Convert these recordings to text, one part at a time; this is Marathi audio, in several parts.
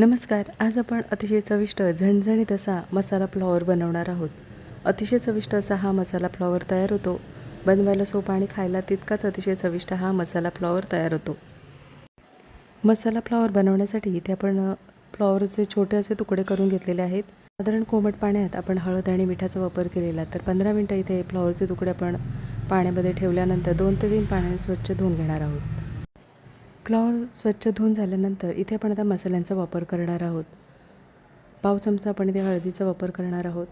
नमस्कार आज आपण अतिशय चविष्ट झणझणीत असा मसाला फ्लॉवर बनवणार आहोत. अतिशय चविष्ट असा हा मसाला फ्लॉवर तयार होतो. बनवायला सोपा आणि खायला तितकाच अतिशय चविष्ट हा मसाला फ्लॉवर तयार होतो. मसाला फ्लॉवर बनवण्यासाठी इथे आपण फ्लॉवरचे छोटे असे तुकडे करून घेतलेले आहेत. साधारण कोमट पाण्यात आपण हळद आणि मिठाचा वापर केलेला तर पंधरा मिनटं इथे फ्लॉवरचे तुकडे आपण पाण्यामध्ये ठेवल्यानंतर दोन ते तीन पाण्याने स्वच्छ धुवून घेणार आहोत. क्लॉर स्वच्छ धुवून झाल्यानंतर इथे आपण आता मसाल्यांचा वापर करणार आहोत. पाव चमचा आपण इथे हळदीचा वापर करणार आहोत.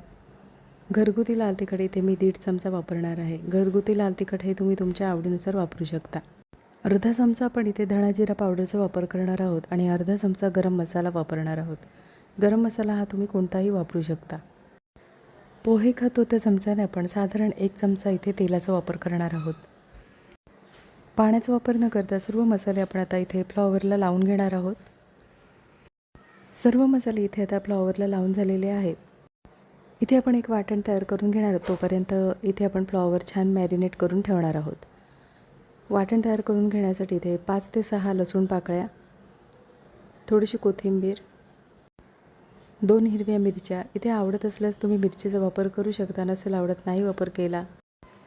घरगुती लाल तिखट इथे मी दीड चमचा वापरणार आहे. घरगुती लाल तिखट हे तुम्ही तुमच्या आवडीनुसार वापरू शकता. अर्धा चमचा आपण इथे धणा जिरा पावडरचा वापर करणार आहोत आणि अर्धा चमचा गरम मसाला वापरणार आहोत. गरम मसाला हा तुम्ही कोणताही वापरू शकता. पोहे खातो त्या चमच्याने आपण साधारण एक चमचा इथे तेलाचा वापर करणार आहोत. पाण्याचा वापर न करता सर्व मसाले आपण आता इथे फ्लॉवरला लावून घेणार आहोत. सर्व मसाले इथे आता फ्लॉवरला लावून झालेले आहेत. इथे आपण एक वाटण तयार करून घेणार आहोत. तोपर्यंत इथे आपण फ्लॉवर छान मॅरिनेट करून ठेवणार आहोत. वाटण तयार करून घेण्यासाठी इथे पाच ते सहा लसूण पाकळ्या थोडीशी कोथिंबीर दोन हिरव्या मिरच्या. इथे आवडत असल्यास तुम्ही मिरचीचा वापर करू शकता नसेल आवडत नाही वापर केला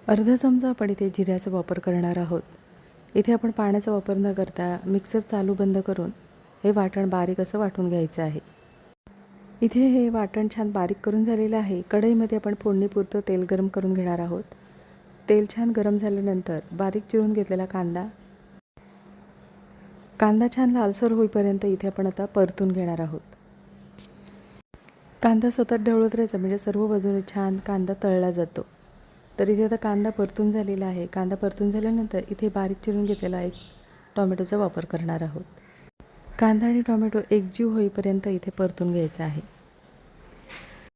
अर्धा चमचा आपण इथे जिऱ्याचा वापर करणार आहोत. इथे आपण पाण्याचा वापर न करता मिक्सर चालू बंद करून हे वाटण बारीक असं वाटून घ्यायचं आहे. इथे हे वाटण छान बारीक करून झालेलं आहे. कढईमध्ये आपण फोडणीपुरतं तेल गरम करून घेणार आहोत. तेल छान गरम झाल्यानंतर बारीक चिरून घेतलेला कांदा. कांदा छान लालसर होईपर्यंत इथे आपण आता परतून घेणार आहोत. कांदा सतत ढवळत राहायचा म्हणजे सर्व बाजूने छान कांदा तळला जातो. तर इथे आता कांदा परतून झालेला आहे. कांदा परतून झाल्यानंतर इथे बारीक चिरून घेतलेला एक टॉमॅटोचा वापर करणार आहोत. कांदा आणि टॉमॅटो एकजीव होईपर्यंत इथे परतून घ्यायचा आहे.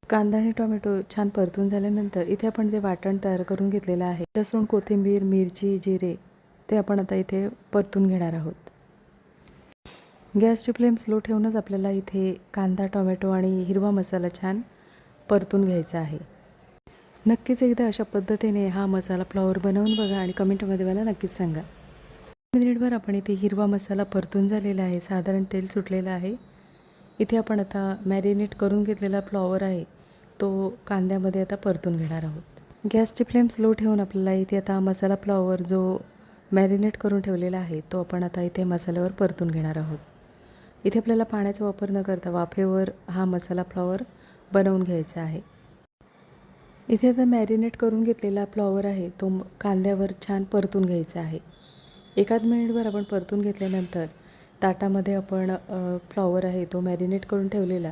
कांदा आणि टॉमॅटो छान परतून झाल्यानंतर इथे आपण जे वाटण तयार करून घेतलेलं आहे लसूण कोथिंबीर मिरची जिरे ते आपण आता इथे परतून घेणार आहोत. गॅसची फ्लेम स्लो ठेवूनच आपल्याला इथे कांदा टोमॅटो आणि हिरवा मसाला छान परतून घ्यायचा आहे. नक्कीच एकदा अशा पद्धतीने हा मसाला फ्लॉवर बनवून बघा आणि कमेंटमध्ये मला नक्कीच सांगा. मिनिटभर आपण इथे हिरवा मसाला परतून झालेला आहे. साधारण तेल सुटलेलं आहे. इथे आपण आता मॅरिनेट करून घेतलेला फ्लॉवर आहे. तो कांद्यामध्ये आता परतून घेणार आहोत. गॅसची फ्लेम स्लो ठेवून आपल्याला इथे आता मसाला फ्लॉवर जो मॅरिनेट करून ठेवलेला आहे तो आपण आता इथे मसाल्यावर परतून घेणार आहोत. इथे आपल्याला पाण्याचा वापर न करता वाफेवर हा मसाला फ्लॉवर बनवून घ्यायचा आहे. इथे आता मॅरिनेट करून घेतलेला फ्लॉवर आहे तो कांद्यावर छान परतून घ्यायचा आहे. एकाच मिनिटभर आपण परतून घेतल्यानंतर ताटामध्ये आपण फ्लॉवर आहे तो मॅरिनेट करून ठेवलेला.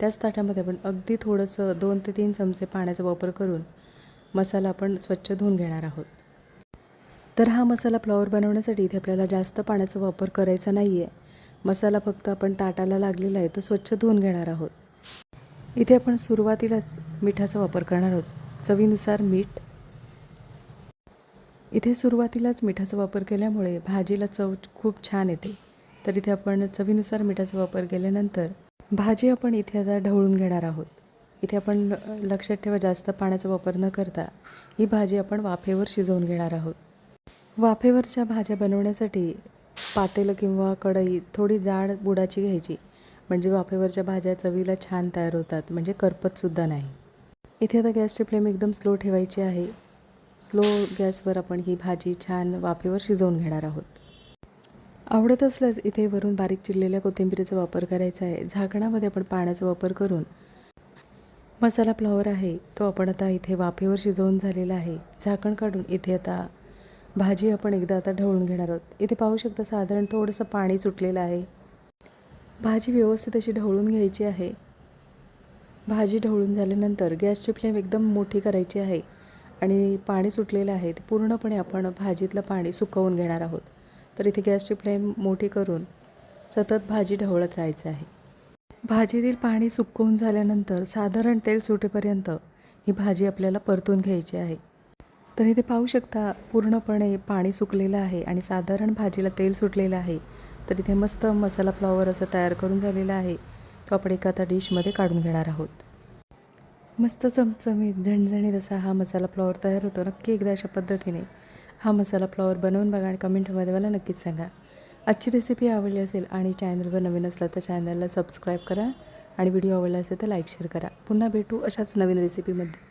त्याच ताटामध्ये आपण अगदी थोडंसं दोन ते तीन चमचे पाण्याचा वापर करून मसाला आपण स्वच्छ धुवून घेणार आहोत. तर हा मसाला फ्लॉवर बनवण्यासाठी इथे आपल्याला जास्त पाण्याचा वापर करायचा नाही आहे मसाला फक्त आपण ताटाला लागलेला आहे तो स्वच्छ धुवून घेणार आहोत. इथे आपण सुरुवातीलाच मिठाचा वापर करणार आहोत. चवीनुसार मीठ. इथे सुरुवातीलाच मिठाचा वापर केल्यामुळे भाजीला चव खूप छान येते. तर इथे आपण चवीनुसार मिठाचा वापर केल्यानंतर भाजी आपण इथे आता ढवळून घेणार आहोत. इथे आपण लक्षात ठेवा जास्त पाण्याचा वापर न करता ही भाजी आपण वाफेवर शिजवून घेणार आहोत. वाफेवरच्या भाज्या बनवण्यासाठी पातेलं किंवा कढई थोडी जाड बुडाची घ्यायची. म्हणजे वाफेवरच्या भाज्या चवीला छान तयार होतात म्हणजे करपतसुद्धा नाही. इथे आता गॅसची फ्लेम एकदम स्लो ठेवायची आहे. स्लो गॅसवर आपण ही भाजी छान वाफेवर शिजवून घेणार आहोत. आवडत असल्यास इथे वरून बारीक चिरलेल्या कोथिंबीरीचा वापर करायचा आहे. झाकणामध्ये आपण पाण्याचा वापर करून मसाला फ्लॉवर आहे तो आपण आता इथे वाफेवर शिजवून झालेला आहे. झाकण काढून इथे आता भाजी आपण एकदा आता ढवळून घेणार आहोत. इथे पाहू शकता साधारण थोडंसं पाणी सुटलेलं आहे. भाजी व्यवस्थित अशी ढवळून घ्यायची आहे. भाजी ढवळून झाल्यानंतर गॅसची फ्लेम एकदम मोठी करायची आहे आणि पाणी सुटलेलं आहे ते पूर्णपणे आपण भाजीतलं पाणी सुकवून घेणार आहोत. तर इथे गॅसची फ्लेम मोठी करून सतत भाजी ढवळत राहायचं आहे. भाजीतील पाणी सुकवून झाल्यानंतर साधारण तेल सुटेपर्यंत ही भाजी आपल्याला परतून घ्यायची आहे. तर इथे पाहू शकता पूर्णपणे पाणी सुकलेलं आहे आणि साधारण भाजीला तेल सुटलेलं आहे. तर इथे मस्त मसाला फ्लॉवर असं तयार करून झालेला आहे. तो आपण एका आता डिशमध्ये काढून घेणार आहोत. मस्त चमचमीत झणझणीत असा हा मसाला फ्लॉवर तयार होतो. नक्की एकदा अशा पद्धतीने हा मसाला फ्लॉवर बनवून बघा आणि कमेंटमध्ये मला नक्कीच सांगा. आजची रेसिपी आवडली असेल आणि चॅनलवर नवीन असला तर चॅनलला सबस्क्राईब करा आणि व्हिडिओ आवडला असेल तर लाईक शेअर करा. पुन्हा भेटू अशाच नवीन रेसिपीमध्ये